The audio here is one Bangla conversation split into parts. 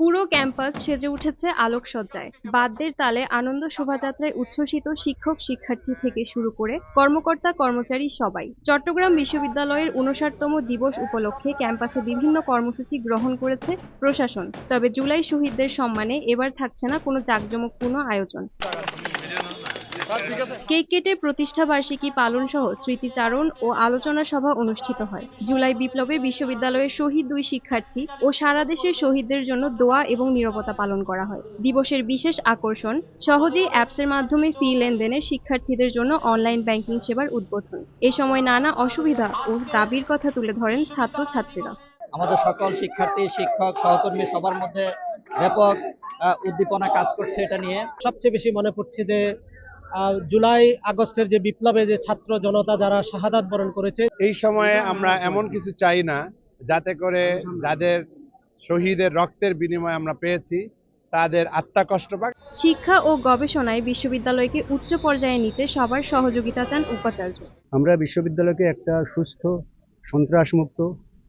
পুরো ক্যাম্পাস সেজে উঠেছে আলোকসজ্জায়। বাদ্যের তালে আনন্দ শোভাযাত্রায় উচ্ছ্বসিত শিক্ষক শিক্ষার্থী থেকে শুরু করে কর্মকর্তা কর্মচারী সবাই। চট্টগ্রাম বিশ্ববিদ্যালয়ের উনষাটতম দিবস উপলক্ষে ক্যাম্পাসে বিভিন্ন কর্মসূচি গ্রহণ করেছে প্রশাসন। তবে জুলাই শহীদদের সম্মানে এবার থাকছে না কোনো জাঁকজমকপূর্ণ আয়োজন। কেক কেটে প্রতিষ্ঠা বার্ষিকী পালন সহ স্মৃতিচারণ ও আলোচনা সভা অনুষ্ঠিত হয়। জুলাই বিপ্লবে বিশ্ববিদ্যালয়ের শহীদ দুই শিক্ষার্থী ও সারা দেশের শহীদদের জন্য দোয়া এবং নিরবতা পালন করা হয়। দিবসের বিশেষ আকর্ষণ, সহজেই অ্যাপসের মাধ্যমে ফি লেনদেনে শিক্ষার্থীদের জন্য অনলাইন ব্যাংকিং সেবার উদ্বোধন। এ সময় নানা অসুবিধা ও দাবির কথা তুলে ধরেন ছাত্র ছাত্রীরা আমাদের সকল শিক্ষার্থী, শিক্ষক, সহকর্মী সবার মধ্যে ব্যাপক উদ্দীপনা কাজ করছে এটা নিয়ে। সবচেয়ে বেশি মনে পড়ছে যে জুলাই আগস্টের যে বিপ্লবে যে ছাত্র জনতা যারা শাহাদাত বরণ করেছে এই সময়ে আমরা এমন কিছু চাই না যাতে করে যাদের শহীদের রক্তের বিনিময়ে আমরা পেয়েছি তাদের আত্মা কষ্ট পাক। শিক্ষা ও গবেষণায় বিশ্ববিদ্যালয়কে উচ্চ পর্যায়ে নিতে সবার সহযোগিতা চান উপাচার্য। আমরা বিশ্ববিদ্যালয়কে একটা সুস্থ সন্ত্রাসমুক্ত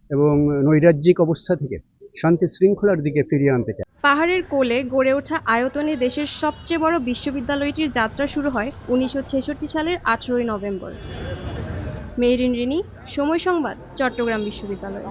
এবং নৈরাজ্যিক অবস্থা থেকে শান্তি শৃঙ্খলার দিকে ফিরিয়ে আনতে চাই। পাহাড়ের কোলে গড়ে ওঠা আয়তনে দেশের সবচেয়ে বড় বিশ্ববিদ্যালয়টির যাত্রা শুরু হয় উনিশশো ছেষট্টি সালের আঠেরোই নভেম্বর। মেরিন রিনি, সময় সংবাদ, চট্টগ্রাম বিশ্ববিদ্যালয়।